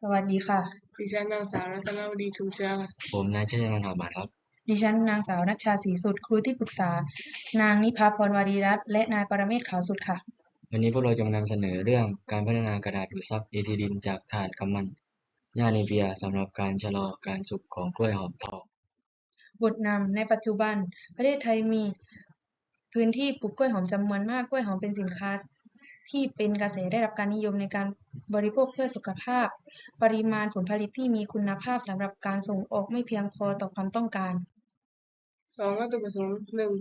สวัสดีค่ะ ดิฉันนางสาวรัตนวดีชุมเชื้อค่ะผมนายชัยนันท์หอมหมาดครับ ดิฉันนางสาวนัชชาศรีสุดครูที่ปรึกษา นางนิพาพรวารีรัตน์และนายปรเมศขาวสุดค่ะ วันนี้พวกเราจะมานำเสนอเรื่องการพัฒนากระดาษดูดซับเอทิลีนจากถ่านกำมันหญ้าเนเปียสำหรับการชะลอการสุกของกล้วยหอมทอง บทนำในปัจจุบัน ประเทศไทยมี พื้นที่ปลูกกล้วยหอมจำนวนมากกล้วยหอมเป็นสินค้า ที่เป็นกระแสได้รับการนิยมในการบริโภคเพื่อสุขภาพ ปริมาณผลผลิตที่มีคุณภาพสำหรับการส่งออกไม่เพียงพอต่อความต้องการสองวัตถุประสงค์หนึ่ง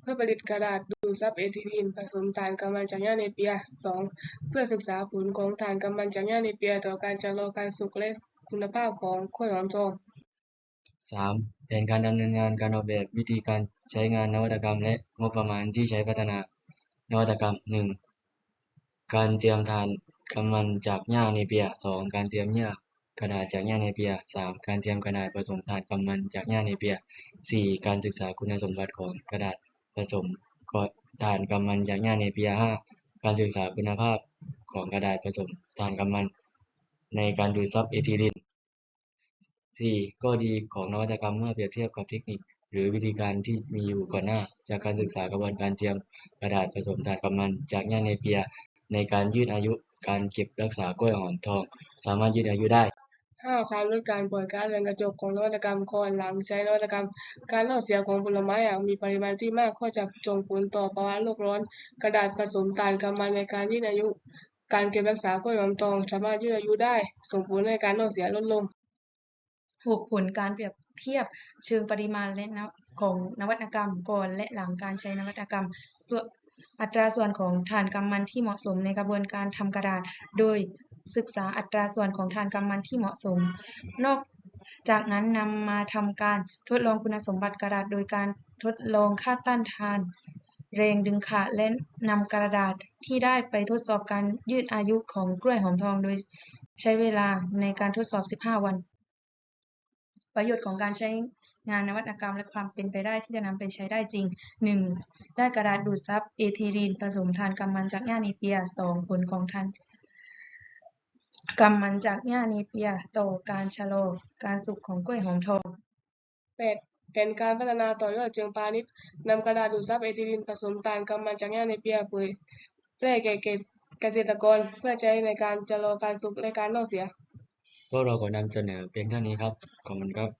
เพื่อผลิตกระดาษดูดซับเอทิลีนผสมถ่านกำมันจากหญ้าเนเปียสองเพื่อศึกษาผลของถ่านกำมันจากหญ้าเนเปีย ต่อการชะลอการสุกและคุณภาพของกล้วยหอมทอง 3. แผนการดำเนินงานการออกแบบวิธีการใช้งานนวัตกรรม และงบประมาณที่ใช้พัฒนานวัตกรรม 1. การเตรียมถ่านกำมันจากหญ้าเนเปีย 2. การเตรียมหญ้ากระดาษจากหญ้าเนเปีย 3. การเตรียมกระดาษผสมถ่านกำมันจากหญ้าเนเปีย 4. การศึกษาคุณสมบัติของกระดาษผสมถ่านกำมันจากหญ้าเนเปีย 5. การศึกษาคุณภาพของกระดาษผสมถ่านกำมันในการดูดซับเอทิลีน 4. ข้อดีของนวัตกรรมเมื่อเปรียบเทียบกับเทคนิค หรือวิธีการที่มีอยู่ก่อนหน้า จากการศึกษากระบวนการเตรียมกระดาษผสมถ่านกำมันจากหญ้าเนเปีย ในการยืดอายุการเก็บรักษากล้วยหอมทอง สามารถยืดอายุได้ห้าการลดการปล่อยก๊าซเรือนกระจกของนวัตกรรมก่อนหลังใช้นวัตกรรม การเน่าเสียของผลไม้หากมีปริมาณที่มากก็จะส่งผลต่อภาวะโลกร้อน กระดาษผสมถ่านกำมันในการยืดอายุ การเก็บรักษากล้วยหอมทองสามารถยืดอายุได้ ส่งผลให้การเน่าเสียลดลงหกผลการเปรียบเทียบเชิงปริมาณและนวของนวัตกรรมก่อนและหลังการใช้นวัตกรรมส่วน อัตราส่วนของถ่านกำมันที่เหมาะสมในกระบวนการทำกระดาษ โดยศึกษาอัตราส่วนของถ่านกำมันที่เหมาะสม นอกจากนั้นนำมาทำการทดลองคุณสมบัติกระดาษ โดยการทดลองค่าต้านทานแรงดึงขาดและนำกระดาษที่ได้ไปทดสอบการยืดอายุของกล้วยหอมทอง โดยใช้เวลาในการทดสอบ 15 วัน ประโยชน์ของการใช้งานนวัตกรรมและความเป็นไปได้ที่จะนำไปใช้ได้จริง 1. ได้กระดาษดูดซับเอทิลีนผสมถ่านกำมันจากหญ้าเนเปีย 2. ผลของถ่านกำมันจากหญ้าเนเปียต่อการชะลอการสุกของกล้วยหอมทองแปดแผนการพัฒนาต่อยอดเชิงพาณิชย์นำกระดาษดูดซับเอทิลีนผสมถ่านกำมันจากหญ้าเนเปียเผยแพร่แก่เกษตรกรเพื่อใช้ในการชะลอการสุกและการเน่าเสีย พวกเราขอนำเสนอเพียงเท่านี้ครับ ขอบคุณครับ